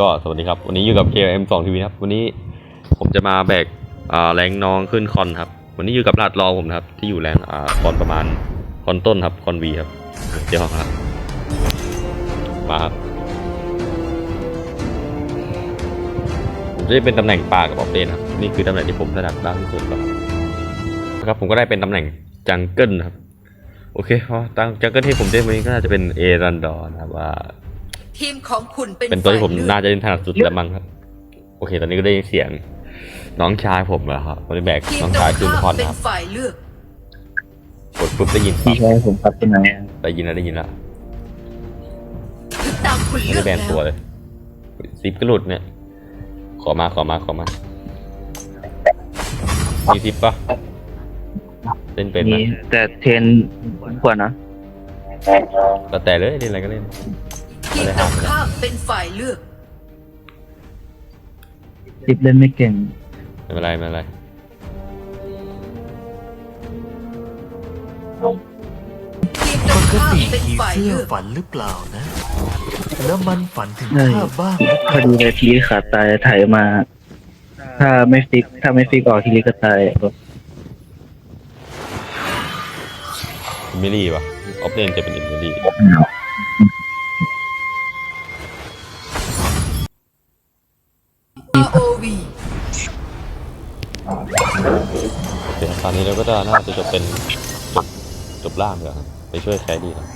ก็สวัสดีครับ วันนี้อยู่กับ KM 2 TV ครับ วันนี้ผมจะมาแบกอ่าแรงน้องขึ้นคอนครับ วันนี้อยู่กับลาดรองผมครับที่อยู่แรงอ่าคอนประมาณคอนต้นครับคอนวีครับเดี๋ยวครับมาครับผมจะได้เป็นตำแหน่งปลากับออฟเลนครับนี่คือตำแหน่งที่ผมถนัดมากที่สุดครับครับผมก็ได้เป็นตำแหน่งจังเกิลครับโอเคพอตั้งจังเกิลที่ผมได้วันนี้ก็น่าจะเป็นเอรันดอนครับว่า ทีมของคุณเป็นเป็นตัวที่ผมฝ่ยเลือกน่าจะเล่นถนัดสุดแล้วมั้งครับ โอเค ตอนนี้ก็ได้ยินเสียง น้องชายผมแล้วครับบริแบกทีมน้องตรชายงขึ้นคข้าอมนเป็คนรับฝ่ายเลือกกดปุ๊บได้ยินพี่ปั๊บชายผมครับเป็นไงอะได้ยินแล้วได้ยินแล้วถึงตามคุณไม่เลืได้อกแบนแล้วตัวเลยซิปก็หลุดเนี่ย ขอมาขอมาขอมามีซิปปะเล่นเป็นไหมมีแต่เทรนกว่านะก็แต่เลยเล่นอะไรก็เล่น ทีมตรงข้ามเป็นฝ่ายเลือกจิบเล่นไม่เก่ง ไม่เป็นไรไม่เป็นไรทีมตรปงกข้ามติเป็นผีฝ่ายเสื้อเลือกฝันหรือเปล่านะ แล้วมันฝันถึงใช่ข้าบ้างหรือเปพอล่าดีเลยทีนี้ขาดตายถ่ายมา ถ้าไม่ฟิก ถ้าไม่ฟิกออกทีนี้ก็ตายอิมิลี่ปะออฟเลนจะเป็นอิมิลี่ โอเคตอนนี้เราก็จะน่าจะจบเป็นจบจบล่างเลยครับไปช่วยแคดดี้ครับ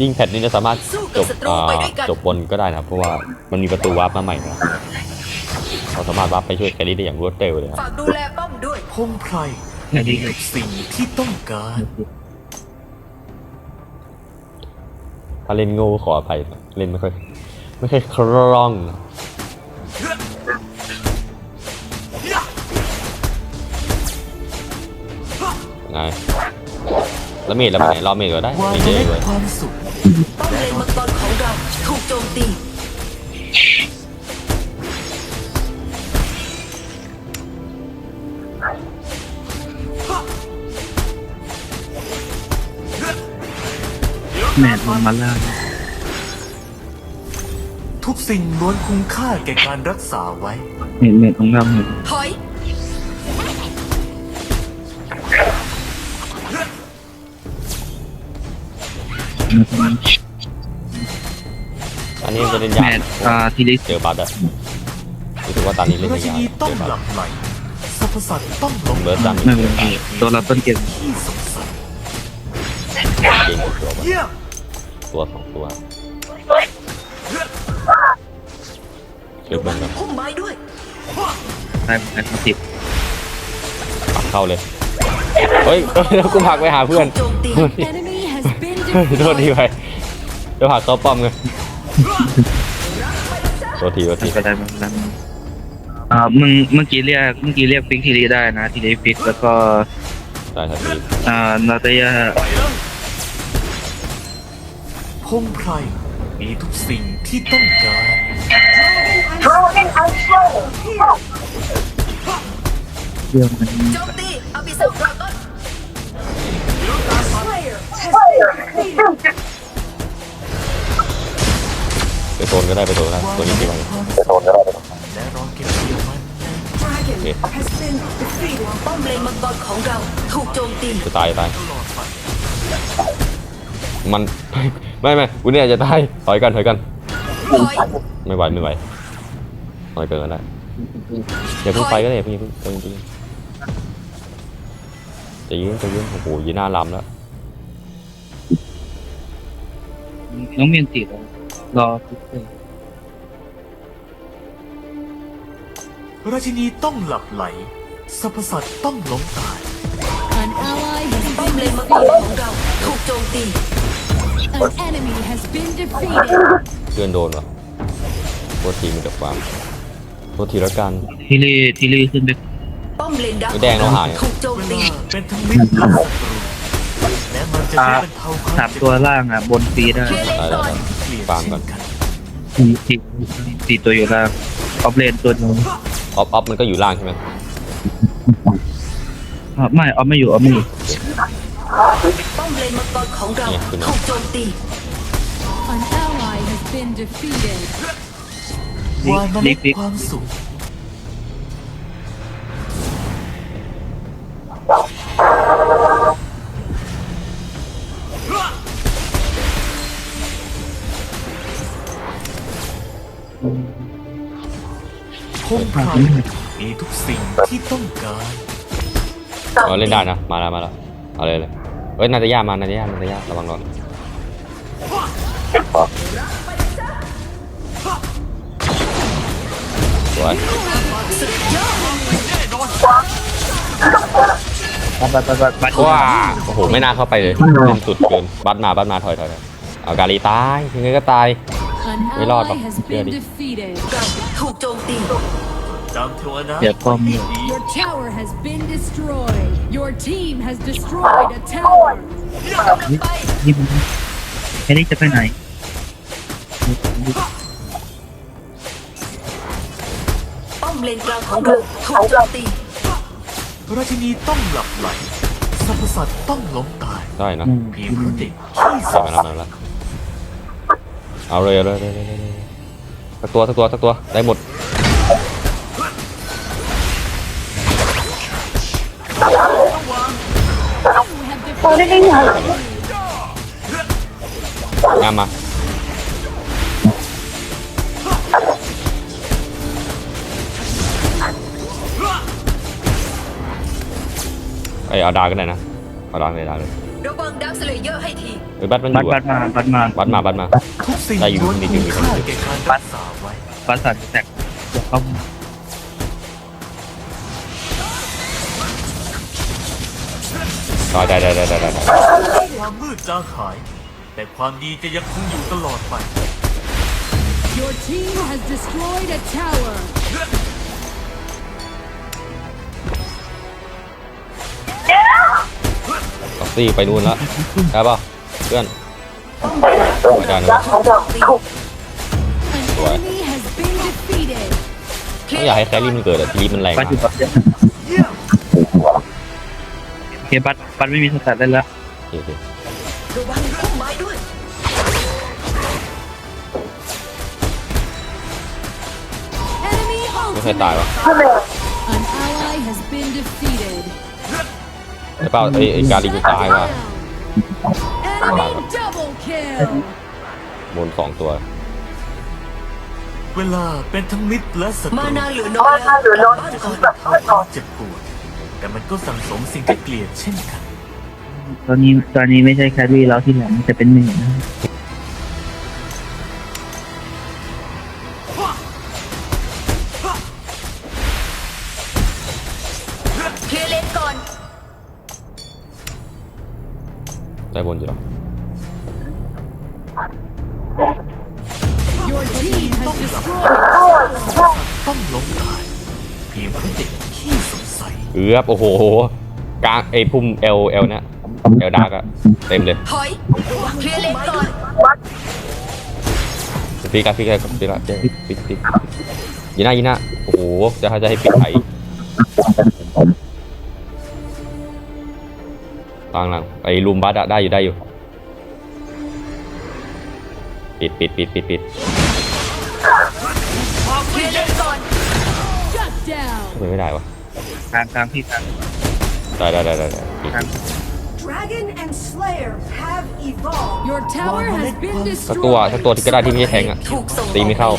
ยิ่งแพทนี้จะสามารถสู้จกับบศัตรูอ่าไปด้วยกันจบบนก็ได้นะครับเพราะว่ามันมีประตูวาร์ปมาใหม่นะเราสามารถวาร์ปไปช่วยแครี่ได้อย่างรวดเร็วเลยครับฝากดูแลป้อมด้วยพงไพรมีทุกสิ่งที่ต้องการถ้าเล่นโง่ขออภัยนะเล่นไม่ค่อยไม่ค่อยคล่อง ไงแล้วเมดแล้วไปไหนรอเมดก็ได้วางไม่เมเจอล็ดเลยความสุขป้อมเลนมังกรของเราถูกโจมตีแมทลงมาล่างทุกสิ่งล้วนคุ้มค่าแก่การรักษาไว้เมทเมทลงล่างเมทถอย อันนี้จะเล่นแมยากทอ่าทีนี้เจอบัตอะรู้สึกว่าตอนนี้เล่นราไม่ชิยากนีเจต้องอบัตหลับไหลสรรพสัตว์ต้องหลงเบิร์ดดันไม่เป็นไรตัวเราต้นเกมที่สงสัยเก่งสุดตัวบัตเยี่ยมตัวสองตัวเชื่อเบิ้งครับพุ่มไม้ด้วยได้แมทติดปักเข้าเลยเฮ้ยเฮ้ยแล้วกูผลักไปหาเพื่อน โจมตี enemy โทษทีไปเดี๋ยวผลักเข้าป้อมไงโทษทีโทษทีก็ได้มาแล้วอ่ามึงเมื่อกี้เรียกเมื่อกี้เรียกฟิกทีนี้ได้นะทีนี้ฟิกแล้วก็ได้ทันทีอ่านาตยาพงไพรมีทุกสิ่งที่ต้องการเรื่องมัน โจมตีอภิสัมดราก้อน ไปโซนก็ได้ไปโซนก็ได้ตัวนี้เมที่ล็ไว้ดความสุขและรอเก็บเกี่ยวมันโอเคป้อมเลนมังกรของเราถูกโจมตีจะตายจะตายตลอดไปมัน ไม่ไม่กูเนี่ยจะตายถอยกันถอยกันถอยไม่ไหวไม่ไหวถอยเกินแล้วอย่าเพิ่งไปก็ได้อย่าเพิ่งอย่าเพิ่งจเย็นใจเย็นจเย็นโอ้โหยีหน้าลำแล้ว น้องเมียนติดแล้วรอฟิกเตอร์ราชินีต้องหลับไหลสรรพสัตว์ต้องหลงตาย An ally has ป้อม been เลนมังกร defeated. ของเราถูกโจมตี An enemy has been defeated. เพื่อนโดนวะโทษทีมีแต่ความโทษทีแล้วกัน ทีรีทีรีขึ้นไปป้อมเลนดักไม่แดงแล้วหาย ถูกโจมเวตีลาเป็นทั้งมิตรและศัตรูและ มันจะช่วยบรรเทาความสามตัวล่างอะ บนฟรีได้เคลียร์เลนได้ก่อนได้เปลี่ยนฟังก่เช่อนนกันสี่สี่สี่ตัวอยู่ล่างออฟเลนตัวหนึงออฟออฟมันก็อยู่ล่างใช่ไหมอะไม่ออฟไม่อยู่ออฟไม่อยู่ป้อมเลนมังกรของเราเนี่ยขึ้นมาถูกโจมตี An ally has been defeated. หวานเมทีล็นี้ดฟิกความสุข พงไพรมีทุกสิ่งที่ต้องการเราเล่นได้นะ มาแล้วมาแล้วเอาเลยเลยเฮ้ยนาตาย่ามานาตาย่านาตาย่าระวังรอนสวยบัดบัดบัดบัดว้าโอ้โหไม่น่าเข้าไปเลยสิ้นสุดเกินบัตมาบัตมาถอยถอยถอยเอากาลีตายยังไงก็ตาย An We lost ally him. has Yeah, been he- defeated. เราถูก โจมตีจำเทวนาเดี๋ยวป้อม Your tower has been destroyed. Your team has destroyed a tower. นี่มันแค่นี้จะไปไหนป้อมเลนกลางของเราถูกโจมตีราชินีต้องหลับไหลสรรพสัตว์ต้องล้มตายได้นะอืมเพียงเพราะเด็กขี้สสองแล้วมาแล้วเอาเลยเอาเลยเลยเลยเลย สักตัวสักตัวสักตัวได้หมด You have defeated งามมาเอ้ยเอาดากันได้นะเอาดาเลยดาเลยระวังดักสเลเยอร์ให้ที เฮ้ยบัตมันอบัดยู่บัอะดมาบัดมาบัตมาบัตมา ทุกสิ่งได้อยู่ล้วนนิดคุ้นึมงค่าแก่การรักษาไว้ บัดสัตว์แตกเดี๋ยวเข้าได้ได้ได้ได้ได้ได้ความมืดจางหาย แต่ความดีจะยังคงอยู่ตลอดไป Your team has destroyed a tower. ล็อกซี่ไปนู่นละได้ป่ะ เพื่อนไม่ได้นะถูกโจมตี An enemy has been defeated. ไม่อยากให้แครี่มันเกิดอะทีมันแรงบัดมากอยู่บัดเดียวโอเคบัดบัดไม่มีสกัดได้แล้วโอเคโอเคระวังพุ่มไม้ด้วย Enemy ไม่เคย ultimate. ตายวะ An ally has been defeated. ไอ้เป้าไอ้ไอ้กาลีมันตายว่ะ Enemy double kill. บนสองตัว เวลาเป็นทั้งมิตรและศัตรูมานาเหลือน้อยแล้วกลับบ้านก่อนความเจ็บปวด แต่มันก็สั่งสมสิ่งที่เกลียดเช่นกัน ตอนนี้ตอนนี้ไม่ใช่แครี่แล้วที่หลังจะเป็นหนึ่งนะ ได้บนอยู่หรอ Your team has destroyed. ต้องล้มตายเพียงเพราะเด็กขี้สงสัยเอือบโอ้โหกลางไอ้พุ่มเอลเอลเนี่ยเอลดาร์กอะเต็มเลย ถอยเคลียร์เลนก่อนฟิกอะฟิกอะฟิกอะฟิกฟิกฟิกยีน่ายีน่าโอ้โหจะให้จะให้ปิดไถก ลางหลังไอ้ลูมบัสอะได้อยู่ได้อยู่ ปิดปิดปิดปิดปิดเคลียร์เลนก่อน Shut down. ทำไมไม่ได้วะกลางกลางพี่กลางได้ได้ได้ได้ได้ปิดกลาง Dragon and Slayer have evolved. Your tower has been สักตัวสัก destroyed. ตัวที่ก็ได้ที่ไม่ใช่แทงอะถูกส่งตีไม่เข้า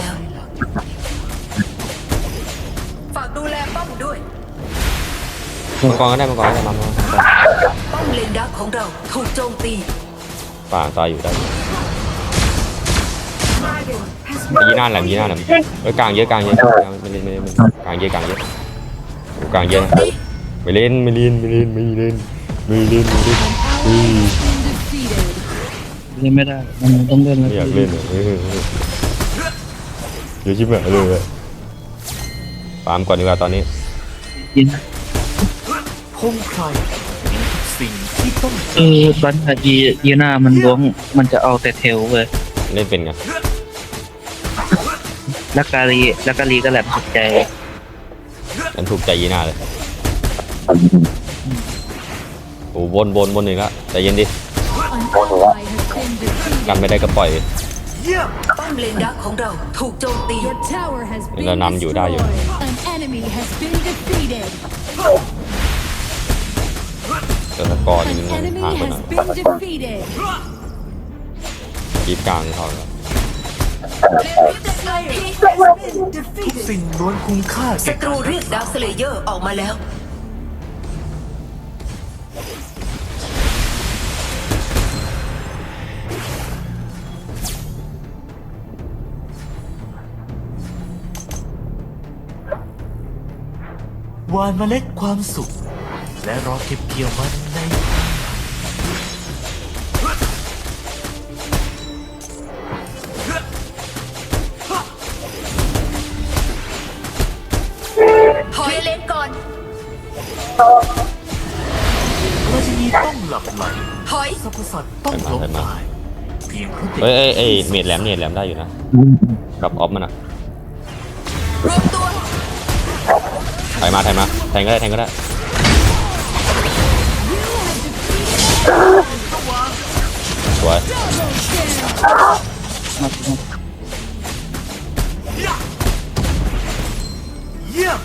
มังกรก็ได้มังกรก็ได้มามามาป้อมเลนดักของเราถูกโจมตีป่าตายอยู่ได้ Dragon has ไอ้ยีน่าแหลมยีน่าแหลมเอ้ยกลางเยอะกลางเยอะกลางไม่เล่นไม่เล่นไม่เล่นกลางเยอะกลางเยอะโอ้กลางเยอะนะไม่เล่นไม่เล่นไม่เล่นไม่เล่นไม่เล่นไม่เล่น An ally has been defeated. เล่นไม่ได้มันต้องเล่นแล้วไม่อยากเล่นเลยเออเออเดี๋ยวชิบหายเลยอะฟาร์มก่อนดีกว่าตอนนี้ยิน พงไพรมีทุกสิ่งที่ต้องเออบันกับยียีน่ามันล้วงมันจะเอาแต่เทลเลยเล่นเป็นไงแล้วกาลีแล้วกาลีก็แหลมสุดใจมันถูกใจยีน่าเลยโอ้บนบนบนหนึ่งละใจเย็นดิ An ally has been defeated. กันไม่ได้ก็ปล่อย เยี่ยมป้อมเลนดักของเราถูกโจมตี Your tower has been เรานำอยู่ได้อยู่ destroyed. An enemy has been defeated. แต่สกอร์นี่มันห่างไปหน่อยกีบกลางเขาแล้วทุกสิ่งล้วนคุ้มค่าศัตรูเรียกดาวสเลเยอร์ออกมาแล้ววานเมล็ดความสุข และรอเก็บเกี่ยวมันในถอยเลนก่อน ราชินีต้องหลับไหลถอย สรรพสัตว์ต้องล้มตายเพียงเพราะเด็กเอ้ยเอ้ยเอ้ยเมดแหลมเมดแหลมได้อยู่นะ กับออฟมันอะรวมตัว ถ่ายมาถ่ายมา แทงก็ได้ แทงก็ได้ สวยเยี่ยม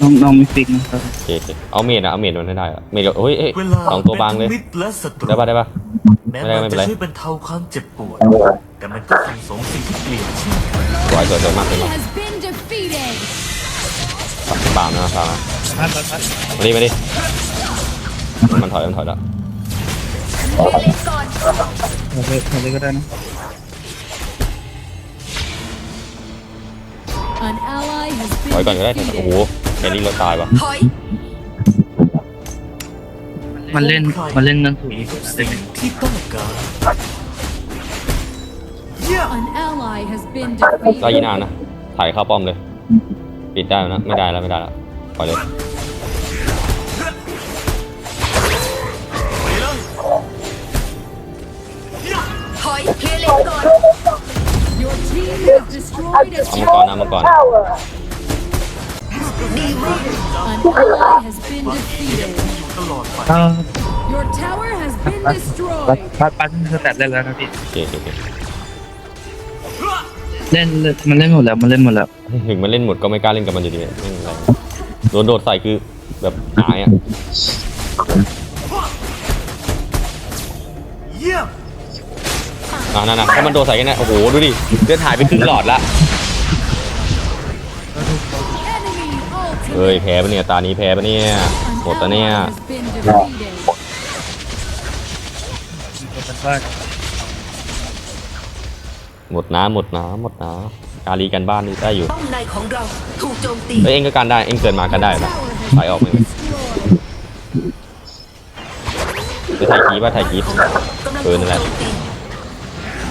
น้องน้องไม่ฟิกนะครับ โอเคโอเคเอาเมดนะเอาเมดมันให้ได้อะเมดก็เฮ้ยเอ้ยเวลาสองตัวบางเลยป็นมิตรและศัตรูได้ปะได้ปะแม้ไม่ได้มันไม่เป็นจะไร ช่วยบรรเทาความเจ็บปวด แต่มันก็ส่งสมสิ่งที่เปลี่ยนเช่นกันสวยสวยสวยมากเลย Enemy มาก has been defeated. ปามนะปามนะมาดิมาดิมันถอยมันถอยแล้วเลนก่อนทำเลยทำเลยก็ได้นะ An ally has ถอย been ก่อนก็ได้ถอยก่อนโอ้โห defeated. แครี่เราตายวะถอย มันเล่นมันเล่นนั่นถูกมีทุกสิ่งที่ต้องการเยี่ยม An ally has been ได้ยีนา defeated. นะ ถ่ายเข้าป้อมเลย ปิดได้แล้วนะ ไม่ได้แล้วไม่ได้แล้วปล่อยเลยไปเลยถอยเคลียร์เลนก่อน Your team has destroyed a เอามังกร tower. นะมังกรดีมาก An ally has been defeated. ตลอดไปเออ Your tower has been ปัด destroyed. ปัดปัดสแตทได้แล้วนะพี่ โอเคโอเคโอเคเล่นเล่นมันเล่นหมดแล้ว มันเล่นหมดแล้ว ถึงมันเล่นหมดก็ไม่กล้าเล่นกับมันอยู่ดีไม่เป็นไรโดนโดดใส่คือแบบหายอะเยี่ยมอ่านั่นนะถ้ามันโดดใส่กันนะโอ้โหดูดิเลือดหายไปครึ่งหลอดละ Enemy เฮ้ย ultimate. แพ้ปะเนี่ยตานี้แพ้ปะเนี่ย An หมดตะเนี่ย ally has been defeated. มันว่าหมดน้ำหมดน้ำหมดน้ำการีกันบ้านนี่ได้อยู่ป้อมในของเราถูกโจมตีเอ้ยเองก็การได้เองเกินมากันได้นะ Tower ไป has ออก been เลย destroyed. ไปถ่ายกีบป่ะถ่ายกีบของเรากำลังเอถูอกนั่นแหโจละมตี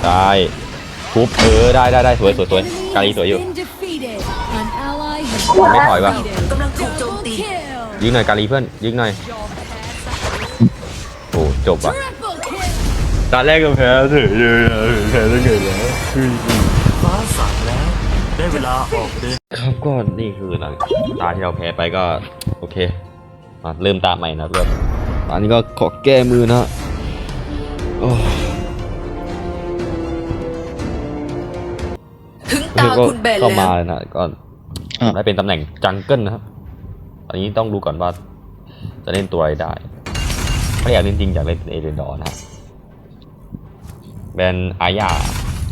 ได้ทุบเออได้ได้ได้สวยสวยสวย Enemy การี has สวยอยู่ been defeated. An ally has ไม่ been ถอยวะ defeated. กำลังถูกโจม Double ตี kill. ยิงหน่อยการีเพื่อนยิงหน่อยโอ้จบอะ Triple kill. ตอนแรกก็แพ้เฉยเลยแพ้ได้ไงแล้วฟ้าสั่งแล้ว ได้เวลาออกเดินครับก็นี่คือหลังตาที่เราแพ้ไปก็โอเคมาเริ่มตาใหม่นะเริ่มตอนนี้ก็ขอแก้มือนะโอ้ถึงตาคุณเบนเข้าแล้มาวเลยนะก็ได้เป็นตำแหน่งจังเกิลนะครับตอนนี้ต้องดูก่อนว่าจะเล่นตัวอะไรได้ ถ้าอยากเล่นจริงอยากเล่นเป็นเอเดนดอร์นะครับแบนอาญา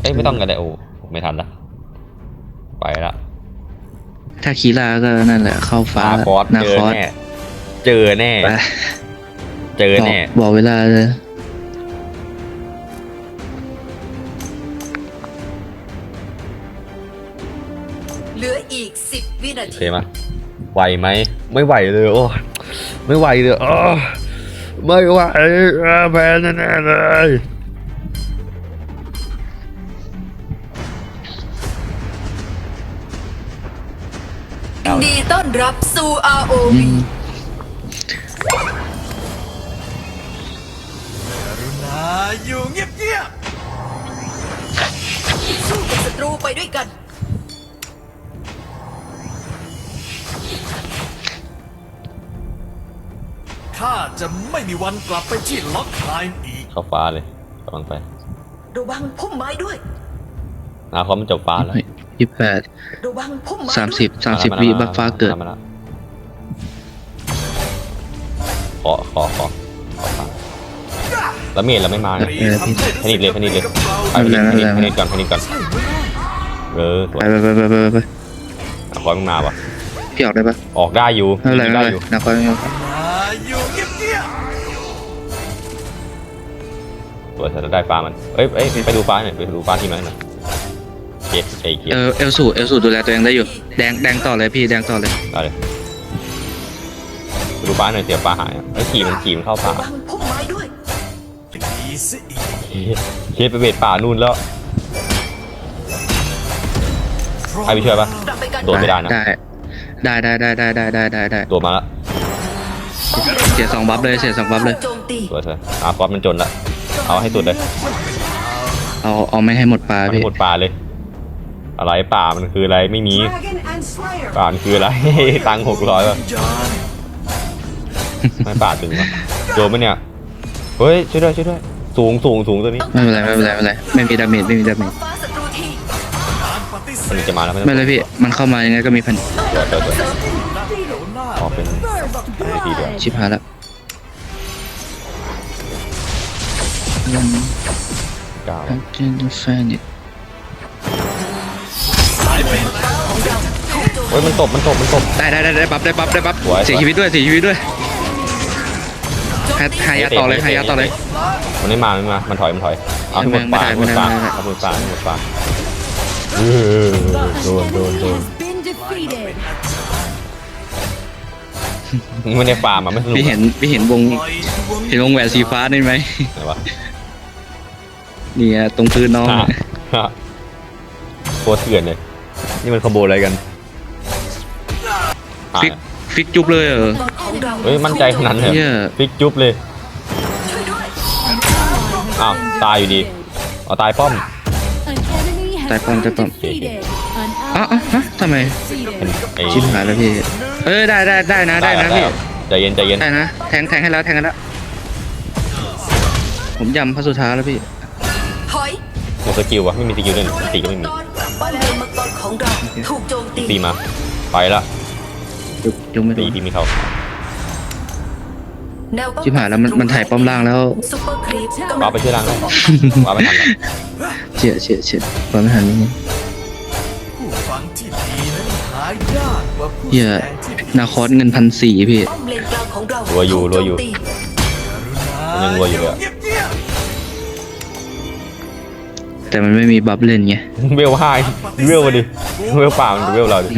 เอ้ยไม่ต้องกันได้โอ้ไม่ทันละไปละถ้าคีราก็นั่นแหละเข้าฟ้านาคอสนาเจอคอสแน่เจอแน่ ไปเจอแน่ บอกบอกเวลาเลยเหลืออีก 10 วินาโอทีเคมาไหวไหม ไม่ไหวเลยโอ้ไม่ไหวเลยโอ้ ไม่ไหวอ่าแพ้แน่ๆเลยยินดีต้อนรับสู่ ROV รุณาอยู่เงียบสู้กับศัตรูไปด้วยกัน ข้าจะไม่มีวันกลับไปที่ล็อกไฮม์อีก เข้าฟ้าเลยกำลังไประวังพุ่มไม้ด้วยนาคอสมันจบฟ้าแล้วยี่แปดระวังพุ่มไม้สามสิบด้วยสามสิบมวิแล้วบัฟฟ้าเกิด มแล้วขอขอขอขอฟ้าแล้วเมจเราไม่มาเนี่ยเออพี่ พนิดเลยพนิดเลย ไปไม่พเป็นนิไรดพไม่นิดเป็นไรพนิดก่อนพนิดก่อนเออสวยไปไปไปไปไปไปนาคอสมึงมาปะพี่ออกได้ปะออกได้อยู่ไม่เป็นไรไม่ได้เป็นไรอยู่นักความไม่เอามาอ วยแต่ได้ฟ้ามันเอ้ยเอ้ยไปดูฟ้าหน่อยไปดูฟ้าที่มันหน่อยเกตไอเกตเออเอลสูเอลสูดูแลตัวเองได้อยู่ แดงแดงต่อเลยพี่แดงต่อเลยได้เลยไปดูฟ้าหน่อยเสียฟ้าหายอะไอ้ยขี่มันขี่มันเข้าป่าวังพุ่มไม้ด้วย ดีสิอีกเคสไปเบ็ดป่านู่นแล้ว ใครไปช่วยปะ กลับไปกันโดนไม่ได้นะ ได้ได้ได้ได้ได้ได้ได้ได้ ตัวมาละป้อมลนเสียสองบัฟเลยเสียสองบัฟเลย โจมตีสวยสวยอาฟอสมันจนละ เอาให้สุดเลยเอาเอาไม่ให้หมดปลาเอาให้พี่หมดป่าเลย อะไรป่ามันคืออะไรไม่มี Dragon and Slayer. ป่ามันคืออะไร ตังหกร้อยป่ะจานไม่ป่าถึงวะโดนไหมเนี่ย เฮ้ยช่วยด้วยช่วยด้วยสูงสูงสูงตัวนี้ไม่เป็นไรไม่เป็นไรไม่เป็นไรไม่มีดาเมจไม่มีดาเมจฟ้าศัตรูทีการปฏิเสมันธจะมาแล้วไม่ต้องไม่เลยพี่มันเข้ามายังไงก็มีพันสวยสวยสวยเดี๋ยวหน้าขอเป็น First ทีเดียว blood. ชิบหายแล้ว เก้าเจนดูแฟนเนี่ยเฮ้ยมันตบมันตบมันตบ ได้ได้ได้ได้บัฟได้บัฟได้บัฟสวย เสียชีวิตด้วยเสียชีวิตด้วยหาหายาต่อเลยหายาต่อเลย มันไม่มาไม่มา มันถอยมันถอย เอาให้หมดป่าไม่ให้หมดได้ป่าไม่ได้ เอาหมดป่าให้หมดป่าเออโดนโดนโดน Has been defeated. ไม่ได้ป่ามาไม่สนุกพี่เห็นพี่เห็นวงปล่อยดวงเห็นวงแหวนสีฟ้าได้ไหมไหนวะ เนี่ยตรงพื้นน้องฮะฮะโคตรเถื่อนเลยนี่มันขโมยอะไรกันอะฟิกฟิกจุ๊บเลยเหรอตอนของเราเฮ้ยมั่นใจขนาดนั้นเลยเหี้ยฟิกจุ๊บเลยช่วยด้วยอ้าวตายอยู่ดีเอาตายป้อม An enemy has Tay bom, tay been bom. defeated. An อ้าว ally ฮะทำไมเป็น succeeded. ไอ้ชิบหายแล้วพี่เอ้ยได้ได้ได้นะได้นะพี่ใจเย็นใจเย็นได้นะแทงแทงให้แล้วแทงให้แล้วผมยำพระสุธาแล้วพี่ ถอยหมดสกิลวะไม่มีสกิลเลยสติก็ไม่มีป้อมเลนมังกรของเราถูกโจมตีตีมา ไปละยุกยุกไม่โดตีนที่มีเขาแนวป้องชิบหายแล้วมันมันถ่ายป้อมล่างแล้ว ซุปเปอร์ครีปกำว้าลัวไปช่วยล่างได้ว้าวไปทันแล้วเฉียดเฉียดเฉียดความไม่ทันนี่ผู้ฟังที่ดีนั้นหายากกว่าผู้เหี้ยแสดงที่ดีนาคอสเงินพันสี่พี่ ป้อมเลนกลางของเรารัวอยู่รัวอยู่ถูกโจมตี มันยังรัวอยู่เลยอะ แต่มันไม่มีบัฟเล่นไงเวลห้าเวลมาดิเวลป่ามันเวลเราดิ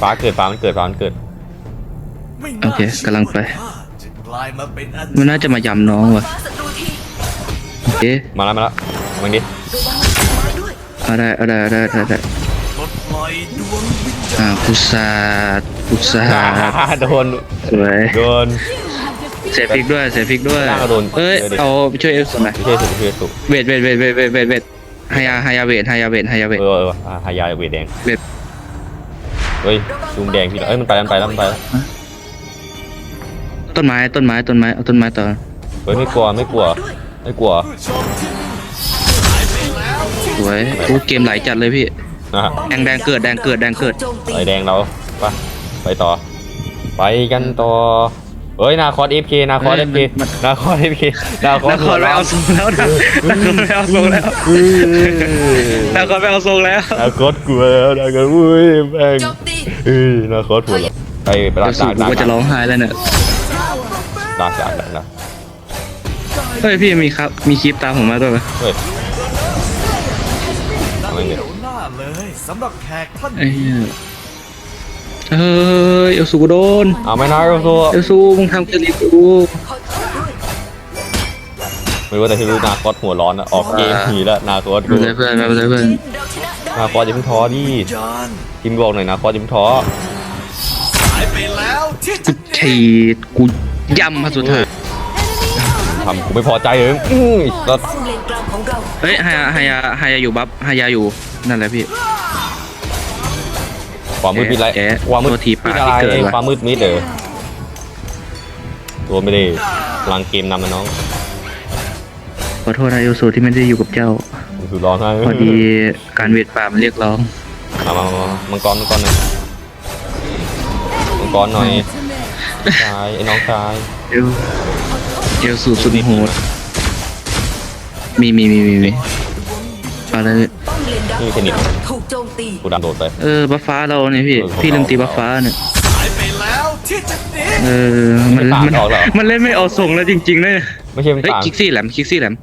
ฟ้าเกิดฟ้ามันเกิดฟ้ามันเกิดๆไม่โอเคกำลังไปข้าจะกลายมาเป็นอามันน่าจะมายำน้องว่ะฟ้าศัตรูทีเอ๊ะมาแล้วมาแล้วมึงดิระวังพุ่มไม้ด้วยเอาได้เอาได้เอาได้เอาได้ปลดปล่อยดวงวิญอ่าญาณพุทราพุทราโดนสวยโดน เสียฟิกด้วยเสียฟิกด้วยล่างก็โดนเอ้ยเดี๋ยวดิ เอาไปช่วยเอฟสุดหน่อยไม่ใช่สุดไม่ใช่สุดเวทเวทเวทเวทเวทเวทเวทฮายาฮายาเวทฮายาเวทฮายาเวท เออเอออะหายาเวทแดงเวท เฮ้ยลุงแดงพี่เอ้ยมันไปแล้วมันไปแล้วมันไปแล้วต้นไม้ต้นไม้ต้นไม้เอาต้นไม้ต่อเฮ้ยไม่กลัวไม่กลัวไม่กลัวผู้ชมที่นี่สวยโอ้เกมไหลจัดเลยพี่ นะฮะแดงแดงเกิดแดงเกิดแดงเกิดถูโจมตีไอแดงเราไปไปต่อ ไปกันต่อ เฮ้ยนาคอสเอฟเคนาคอสเฮ้เอยฟมัเคนมันนาคอสเอฟเคนาคอสนครไปเอาทรงแล้วนะนครไปเอาทรงแล้วนครไปเอาทรงแล้วนาคอสกลัวแล้วนาคอสอุ้ยแม่งโจมตีเฮ้ยนาคอสหัวเราะไปไปเดี๋รัยกวสูษากูก็จะร้องไห้แล้วเนี่ยรักษาดักนะเฮ้ยพี่มีครับมีคลิปตามผมมาด้วยปะเฮ้ยเอาไม่เงี้ยเดี๋ยวหน้าเลยสำหรับแขกท่านไอ้นี้เหี้ย เฮ้ยเอลซูกูโดนเอาไม่น่าก็สู้เอลซูมึงทำเกลิกูขอโทษด้วยไม่ว่าแต่ที่รู้นาคอสหัวร้อนอะออกเกมหนีแล้วนาคอสไม่เป็นไรเพื่อนไม่เป็นไรเพื่อนเราชนะได้นาคอสอย่าเพิ่งท้อดิวิญญาณทีมบอกหน่อยนาคอสอย่าเพิ่งท้อหายไปแล้วที่จะทีกูย่ำมาสุดท้ายทำกูไม่พอใจเลยอื้อก็ป้อมเลนกลางของเราเฮ้ยฮายาฮายาฮายาอยู่บัฟฮายาอยู่นั่นแหละพี่ ความมืดมิดไรแอะความมืดโทษทีมิดปากอะไรที่เกิดว่ะ ความมืดมิดเด้อตัวไม่ได้พลังเกมนำนะน้องขอโทษนะเอลสูที่ไม่ได้อยู่กับเจ้าคือร้องไห้พอดีการเวทป่ามันเรียกร้องมามามามังกรมังกรหน่อยมังกรหน่อย Ultimate. ชายไอ้น้องชายเอลเอลสูสุดโหดมีมีมีมีมีเอาเลยป้อมเล นดักนี่ขเทอนงนิสเราถูกโจมตีกูดันโดดไป เออบัฟฟ้าเราเนี่ยพี่เออพี่ลืมตีบัฟฟ้าเนี่ย หายไปแล้วที่จะหนีเออ มันไม่มันปาดออกเหรอ มันเล่นไม่ออกส่งแล้วจริงๆเลยไม่ใช่เป็นเฮ้ยต่างคิกซี่แหลมคิกซี่แหลม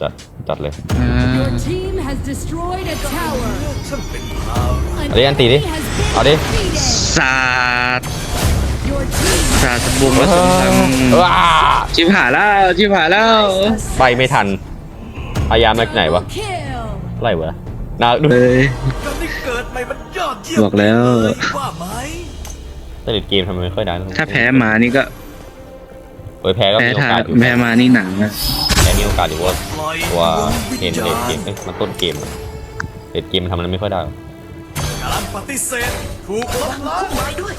จัดจัดเลย อ่า Your team has destroyed a tower. ฉันเป็นพราว An เอาดิอันตีดิ enemy has been เอาดิ defeated. ศาสตร์ Your team ศาสตร์บวงผสมทั้งว้าชิบหายแล้วชิบหายแล้ว ไปไม่ทันพยายามมาจากไหนวะ double kill. อะไรวะ นาดูเลยการได้เกิดใหม่มันยอดเยี่ยมบอกแล้ว เยว่าไหมแต่เล่นเกมทำไมไม่ค่อยได้นะถ้าแพ้มานี่ก็เปิดแพ้ก็แพ้มีโอทากาสอยู่แพ้มานี่หนังนะแพ้มีโอกาสอยู่ว่าปล่อยว่าดวงวิเห็นญเลญาดเกณมเอ้ยมันต้นเกมอะเลดเกมมันทำอะไรไม่ค่อยได้หรอกการปฏิเสธถูกลบล้างไม้ด้วย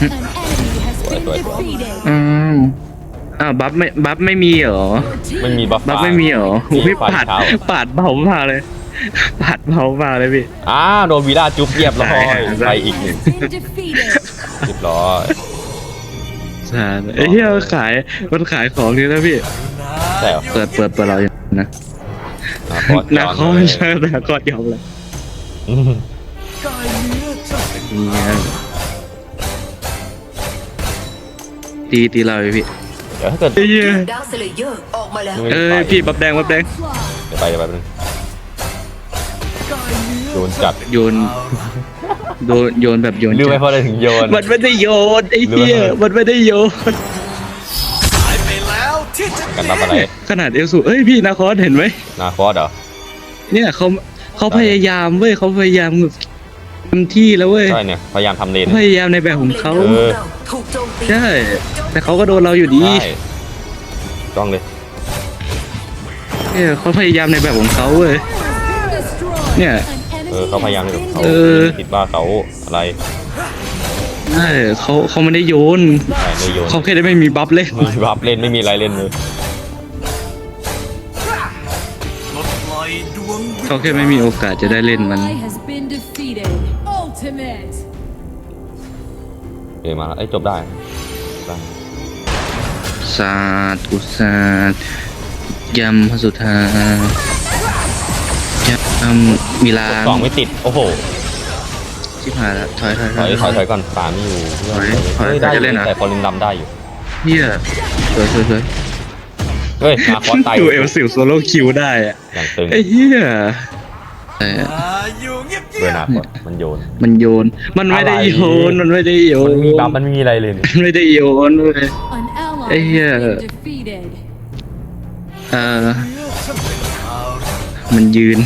An enemy has been defeated. อืมอ้าวบัฟไม่บัฟไม่มีเหรอ Your team ไม่มีบัฟบัฟไม่มีเหรอมีโอ้ยฝ่ายปาดเท้าปาดเบามาเลย ปาดเบามาเลยพี่ อ้าวโดนวีล่าจุ๊บเรียบร้อยใช่ไปอีกหนึ่ง been defeated. เรียบร้อยใช่ไอ้เหี้ยมันขายมันขายของนี่นะพี่ ใช่เหรอเปิดเปิดเปิดเราอยู่นะนาคอสนาคอเลยใช่นาคอสยอมเลยอืมกายเนื้อฉันเป็นนี่ไงตีตีเราอยู่พี่เดี๋ยวถ้าเกิดไอ้เหี้ย ดาวสเลเยอร์ออกมาแล้ว เอ้ยพี่บับแดงบับแดง เดี๋ยวไปเดี๋ยวไปแป๊บนึง โดนจัดโยนโดนโยนแบบโยนลืมไปเพราะอะไรถึงโยน มันไม่ได้โยนไอ้เหี้ยหรือว่ามันไม่ได้โยน หายไปแล้วที่จะหกันนีรับอะไรขนาดเอลสูเอ้ยพี่นาคอสเห็นไหมนาคอสเหรอ เนี่ยเขาเขาพยายามเว้ยเขาพยายามแบบเต็มที่แล้วเว้ยใช่เนี่ยพยายามทำเลนพยายามในแบบของเขาเออเราถูกโจมตีใช่แต่เขาก็โดนเราอยู่ดีใช่ต้องเลย เนี่ยเขาพยายามในแบบของเขาเว้ย Destroyed. Yeah. An เออ enemy เขาพยายามเลย has เขา been เออ คิดว่าเขาอะไรใช่เขาเขาไม่ได้โยน ใช่ไม่โยนเขาแค่ได้ไม่มีบัฟเล่นไม่มีบัฟเล่นไม่มีอะไรเล่นเลยปลดปล่อยดวงวิญญาณเขาแค่ไม่มีโอกาสจะได้เล่นมัน ally has been defeated. Ultimate. เกมมาแล้วไอ้ยจบได้ได้ศาสตร์กุศาสตร์ยำพระสุธา ยำมีลากดสองไม่ติด โอ้โห ชิบหายละถอยถอยถอยถอยถอยก่อนป่าไม่อยู่เพื่อนถอยถอยเฮ้ยได้อจะยู่เล่นเหรอแต่พอลินดำได้อยู่ เฮียสวยสวยสวยเฮ้ยนาคอสตายดูเอลสิวโซโล่คิวได้อะอย่างตึงไอ้เฮียแต่อ่าอยู่เงียบเบอร์นาคอสมันโยน มันโยน มันไม่ได้โยนมันไม่ได้โยนมันมีบัฟมันมีอะไรเลยเนี่ยมันไม่ได้โยนเว้ย An ally Ê, has ờ. been defeated. เออๆฉันเป็นพราวมันยืน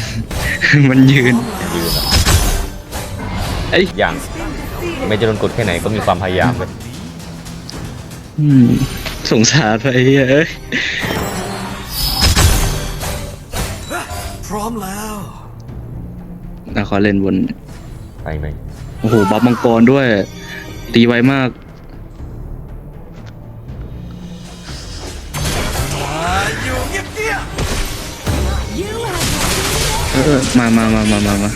มันยืนยืนอะไอ้อย่างไม่จะโดนกดแค่ไหนก็มีความพยายามเลยอืมสงสารไปเอ้ยพร้อมแล้วนาขอเล่นบน ไปไหม โอ้โห บัฟมังกรด้วย ตีไวมาก เออมามามามามามา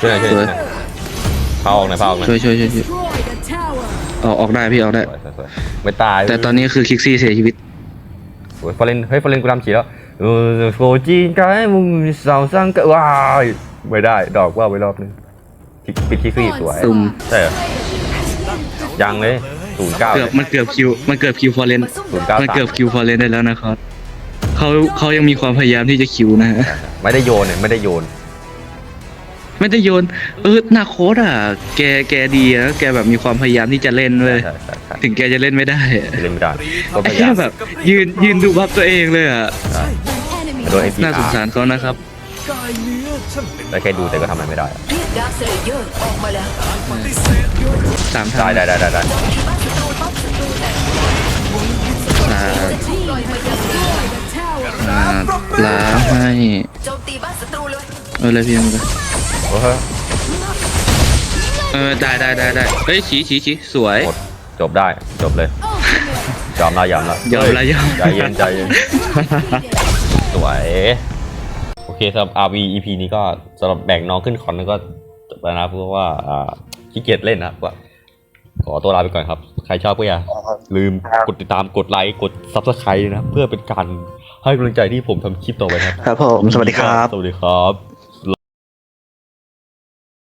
ช่วยหน่อยช่วยหน่อยสวยพาออกหน่อยพาออกหน่อยช่วยช่วยช่วยช่วย destroyed a tower. ออกออกได้พี่ออกได้ สวยสวยสวยไม่ตายแต่ตอนนี้คือคิกซี่เสียชีวิต โอ้ยฟอร์เรนเฮ้ยฟอร์เรนกูทำฉีแล้วเออโฟจีนกายมึงสาวสร้างกะว้ายไม่ได้ดอกว่าไว้รอบนึงคิกปิดคิกซี่สวยตุ่ม ใช่เหรอยังเลยศูนย์เก้าเกือบมันเกือบคิวมันเกือบคิวฟอร์เรนมาสู้ศูนย์เราเก้ามันสามเกือบคิวฟอร์เรนได้แล้วนะครับ เขาเขายังมีความพยายามที่จะคิวนะฮะไม่ได้โยนเนี่ยไม่ได้โยน ไม่ได้โยน เออนาโคตอะ แกแกดีอะแกแบบมีความพยายามที่จะเล่นเลย ใช่ใช่ใช่ถึงแกจะเล่นไม่ได้อะเล่นไม่ได้ก็พไอ้ยาแค่ยามแบบ ยืนยืนดูบัฟตัวเองเลยอะ An enemy โดนไอพีน่าสงอาสารเขานะครับๆกายเนื้อฉันเป็นได้แค่ดูแต่ก็ทำอะไรไม่ได้อะเรียกดาวสเลเยอร์ออกมาแล้วปฏิเสธสามทาได้งได้ได้ได้ได้ที่บ้านศัตรูป้อมศัตรูแตกอ่า The team has destroyed a tower. อ่าล้างให้โจมตีบ้านศัตรูเลยเออเลยพี่มึงโอ้โหเออได้ได้ได้ได้เฮ้ยฉีฉีฉีสวย หมดจบได้จบเลยยอมละยอมละยอมละยอม ใจเย็นใจเย็นสวย โอเคสำหรับ RV EP นี้ก็สำหรับแบ่งน้องขึ้นคอนนั้นก็จบแล้วนะเพราะว่าอ่าขี้เกียจเล่นนะครับก็ขอตัวลาไปก่อนครับ ใครชอบก็อย่าลืมกดติดตามกดไลค์กด Subscribe นะครับเพื่อเป็นการ ให้กำลังใจที่ผมทำคลิปต่อไปนะครับ ครับผม สวัสดีครับ สวัสดีครับ